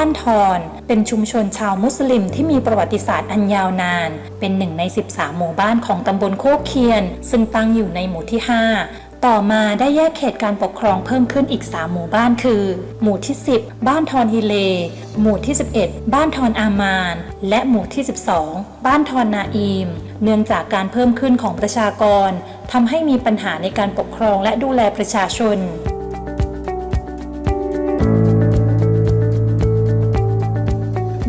านทอนเป็นชุมชนชาวมุสลิมที่มีประวัติศาสตร์อันยาวนาน เป็นหนึ่งใน 13 หมู่บ้านของตำบลโคกเคียน ซึ่งตั้งอยู่ในหมู่ที่ 5ต่อมาได้แยกเขตการปกครองเพิ่มขึ้นอีก 3 หมู่บ้านคือ หมู่ที่ 10 บ้านทอนฮิเล หมู่ที่ 11 บ้านทอนอามาน และหมู่ที่ 12 บ้านทอนนาอีม เนื่องจากการเพิ่มขึ้นของประชากรทำให้มีปัญหาในการปกครองและดูแลประชาชน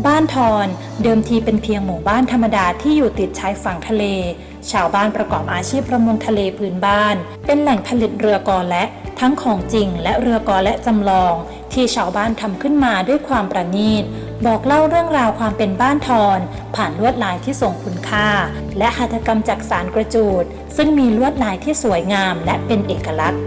บ้านทอนเดิมทีเป็นเพียงหมู่บ้านธรรมดาที่อยู่ติดชายฝั่งทะเล ชาวบ้านประกอบอาชีพประมงทะเลพื้นบ้าน เป็นแหล่งผลิตเรือกอและทั้งของจริงและเรือกอและจำลอง ที่ชาวบ้านทำขึ้นมาด้วยความประณีต บอกเล่าเรื่องราวความเป็นบ้านทอน ผ่านลวดลายที่ทรงคุณค่า และหัตถกรรมจากสารกระจูดซึ่งมีลวดลายที่สวยงามและเป็นเอกลักษณ์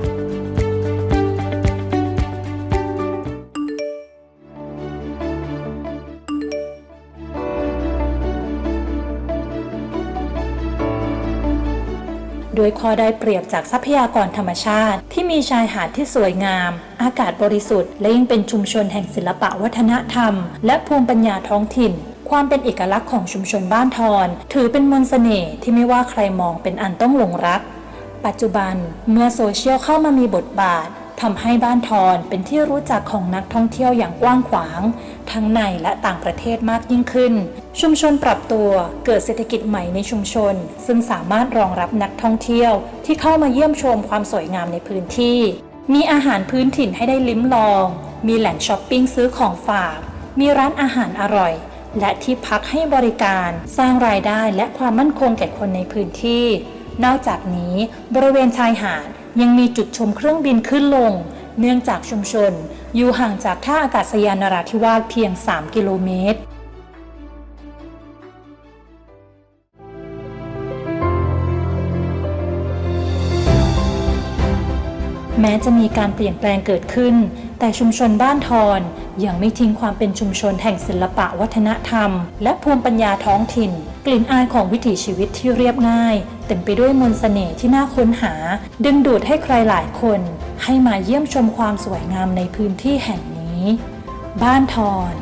โดยข้อได้เปรียบจากทรัพยากรธรรมชาติ ที่มีชายหาดที่สวยงาม อากาศบริสุทธิ์ และยังเป็นชุมชนแห่งศิลปะวัฒนธรรม และภูมิปัญญาท้องถิ่น ความเป็นเอกลักษณ์ของชุมชนบ้านทอน ถือเป็นมนต์เสน่ห์ที่ไม่ว่าใครมองเป็นอันต้องหลงรัก ปัจจุบันเมื่อโซเชียลเข้ามามีบทบาท ทำให้บ้านทอนเป็นที่รู้จักของนักท่องเที่ยวอย่างกว้างขวาง ทั้งในและต่างประเทศมากยิ่งขึ้น ชุมชนปรับตัวเกิดเศรษฐกิจใหม่ในชุมชน ซึ่งสามารถรองรับนักท่องเที่ยวที่เข้ามาเยี่ยมชมความสวยงามในพื้นที่ มีอาหารพื้นถิ่นให้ได้ลิ้มลอง มีแหล่งช้อปปิ้งซื้อของฝาก มีร้านอาหารอร่อย และที่พักให้บริการสร้างรายได้และความมั่นคงแก่คนในพื้นที่ นอกจากนี้บริเวณชายหาด ยังมีจุดชมเครื่องบินขึ้นลง เนื่องจากชุมชน อยู่ห่างจากท่าอากาศยานนราธิวาสเพียง 3 กิโลเมตรแม้จะมีการเปลี่ยนแปลงเกิดขึ้น แต่ชุมชนบ้านทอนยังไม่ทิ้งความเป็นชุมชนแห่งศิลปะวัฒนธรรม และภูมิปัญญาท้องถิ่น กลิ่นอายของวิถีชีวิตที่เรียบง่าย เต็มไปด้วยมนต์เสน่ห์ที่น่าค้นหา ดึงดูดให้ใครหลายคน ให้มาเยี่ยมชมความสวยงามในพื้นที่แห่งนี้ บ้านทอน